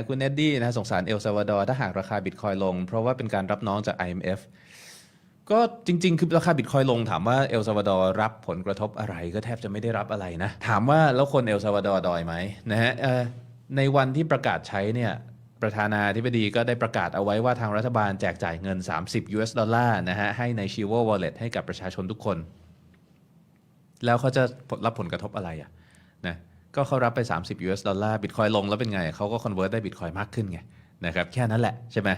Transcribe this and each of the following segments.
คุณเอ็ดดี้นะสงสารเอลซาวาดอร์ถ้าหากราคาบิตคอยลง เพราะว่าเป็นการรับน้องจาก IMF ก็จริง ๆ คือราคาบิตคอยลงถามว่าเอลซาวาดอร์รับผลกระทบอะไรก็แทบจะไม่ได้รับอะไรนะ ถามว่าแล้วคนเอลซาวาดอร์ดอยไหมนะฮะเอ่อในวันที่ประกาศใช้เนี่ยประธานาธิบดีก็ได้ประกาศเอาไว้ว่าทางรัฐบาลแจกจ่ายเงิน 30 US ดอลลาร์นะฮะให้ใน Chivo Wallet ให้กับประชาชนทุกคน แล้วเขาจะรับผลกระทบอะไรอะนะ ก็เขารับไป 30 US ดอลลาร์บิตคอยลงแล้วเป็นไง เขาก็คอนเวิร์ตได้บิตคอยมากขึ้นไงนะครับแค่นั้นแหละใช่ไหม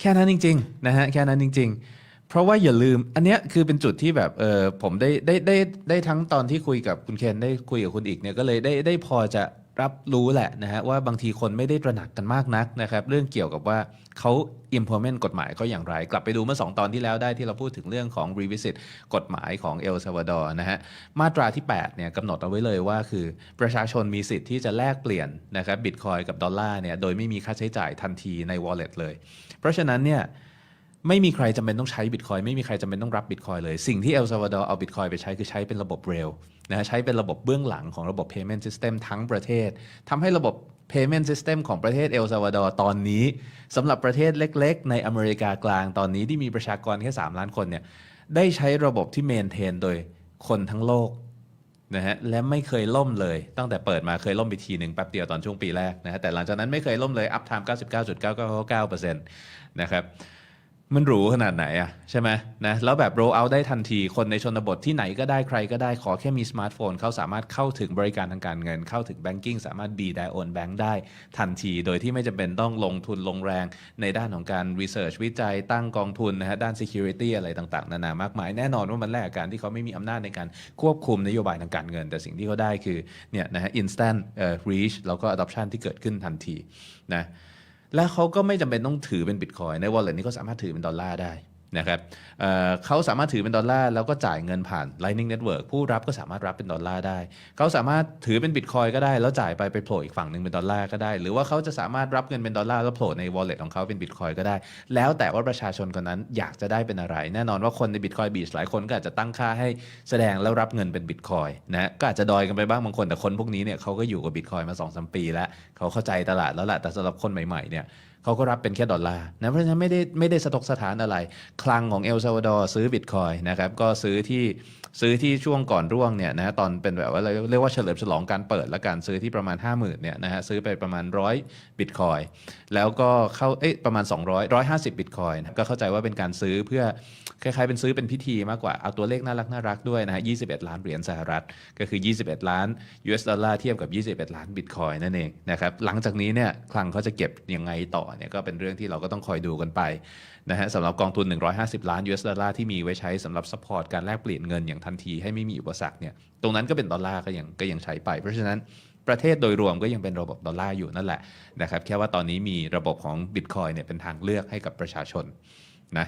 แค่นั้นจริงๆนะฮะแค่นั้นจริง ๆ เพราะว่าอย่าลืมอันเนี้ยคือเป็นจุดที่แบบเออผมได้ได้ได้ได้ทั้งตอนที่คุยกับคุณเคนได้คุยกับคุณอีกเนี่ยก็เลยได้ได้พอจะ รับรู้แหละนะฮะว่าบางทีคนไม่ได้ตระหนักกันมากนักนะครับเรื่องเกี่ยวกับว่าเขา implement กฎหมายเขาอย่างไร กลับไปดูเมื่อ 2 ตอนที่แล้วได้ที่เราพูดถึงเรื่องของ revisit กฎหมายของเอลซาวาดอร์นะฮะมาตราที่8เนี่ยกำหนดเอาไว้เลยว่าคือประชาชนมีสิทธิ์ที่จะแลกเปลี่ยนนะครับบิตคอยกับดอลลาร์เนี่ยโดยไม่มีค่าใช้จ่ายทันทีใน wallet เลย เพราะฉะนั้นเนี่ย ไม่มีใครจำเป็นต้องใช้บิตคอยไม่มีใครจำเป็นต้องรับบิตคอยเลย สิ่งที่เอลซาวาดอร์เอาบิตคอยไปใช้คือใช้เป็นระบบเรลนะฮะใช้เป็นระบบเบื้องหลังของระบบ payment system ทั้งประเทศทำให้ระบบ payment system ของประเทศเอลซาวาดอร์ตอนนี้สำหรับประเทศเล็กๆ ในอเมริกากลางตอนนี้ที่มีประชากรแค่ 3 ล้านคนเนี่ยได้ใช้ระบบที่เมนเทนโดยคนทั้งโลกนะฮะและไม่เคยล่มเลย ตั้งแต่เปิดมาเคยล่มไปทีหนึ่งแป๊บเดียวตอนช่วงปีแรกนะฮะแต่หลังจากนั้นไม่เคยล่มเลยอัพไทม์99.999%นะครับ มันหรูขนาดไหนอะใช่ไหมนะแล้วแบบ roll out ได้ทันทีคนในชนบทที่ไหนก็ได้ใครก็ได้ขอแค่มีสมาร์ทโฟนเขาสามารถเข้าถึงบริการทางการเงิน เข้าถึง banking สามารถ be their own bank ได้ทันที โดยที่ไม่จำเป็นต้องลงทุนลงแรงในด้านของการ research วิจัยตั้งกองทุนนะฮะด้าน security อะไรต่างๆ นานามากมายแน่นอนว่ามันแลกการที่เขาไม่มีอำนาจในการควบคุมนโยบายทางการเงิน แต่สิ่งที่เขาได้คือเนี่ยนะฮะ instant เอ่อ reach แล้วก็ adoption ที่เกิดขึ้นทันทีนะ และเขาก็ไม่จำเป็นต้องถือเป็นบิตคอยในวอลเล็ตนี้ก็สามารถถือเป็นดอลลาร์ได้ นะครับเเขาสามารถถือเป็นดอลลาร์แล้วก็จ่ายเงินผ่าน Lightning Network ผู้รับก็สามารถรับเป็นดอลลาร์ได้ เขาสามารถถือเป็น Bitcoin ก็ได้ แล้วจ่ายไปไปโผล่อีกฝั่งหนึ่งเป็นดอลลาร์ก็ได้ หรือว่าเขาจะสามารถรับเงินเป็นดอลลาร์แล้วโผล่ใน wallet ของเขาเป็น Bitcoin ก็ได้ แล้วแต่ว่าประชาชนคนนั้นอยากจะได้เป็นอะไร แน่นอนว่าคนใน Bitcoin Beach หลายคนก็อาจจะตั้งค่าให้แสดงแล้วรับเงินเป็น Bitcoin นะก็อาจจะดอยกันไปบ้างบางคนแต่คนพวกนี้เนี่ยเขาก็อยู่กับ Bitcoin มา2อสปีแล้วเขาเข้าใจตลาดแล้วแหละแต่สำหรับคนใหม่ๆเนี่ยเขาก็รับเป็นแค่ดอลลาร์นะเพราะฉะนั้นไม่ได้ไม่ได้สะทกสถานอะไร คลังของเอลซาวาดอร์ซื้อบิตคอยนะครับก็ซื้อที่ซื้อที่ช่วงก่อนร่วงเนี่ยนะตอนเป็นแบบว่าเรียกว่าเฉลิมฉลองการเปิดและการซื้อที่ประมาณ 50,000เนี่ยนะฮะซื้อไปประมาณ 100บิตคอยแล้วก็เข้าเอ๊ะประมาณ 200 150บิตคอยนะก็เข้าใจว่าเป็นการซื้อเพื่อคล้ายๆเป็นซื้อเป็นพิธีมากกว่าเอาตัวเลขน่ารักน่ารักด้วยนะฮะ21 ล้านเหรียญสหรัฐ ก็คือ 21 ล้าน US ดอลลาร์เทียบกับ 21 ล้านบิตคอยนั่นเองนะครับหลังจากนี้เนี่ยคลังเขาจะเก็บยังไงต่อเนี่ยก็เป็นเรื่องที่เราก็ต้องคอยดูกันไปนะฮะสำหรับกองทุน 150 ล้าน US ดอลลาร์ที่มีไว้ใช้สำหรับซัพพอร์ตการแลกเปลี่ยนเงินอย่างทันทีให้ไม่มีอุปสรรคเนี่ยตรงนั้นก็เป็นดอลลาร์ก็ยังก็ยังใช้ไป เพราะฉะนั้นประเทศโดยรวมก็ยังเป็นระบบดอลลาร์อยู่นั่นแหละนะครับแค่ว่าตอนนี้มีระบบของบิตคอยเนี่ยเป็นทางเลือกให้กับประชาชนนะ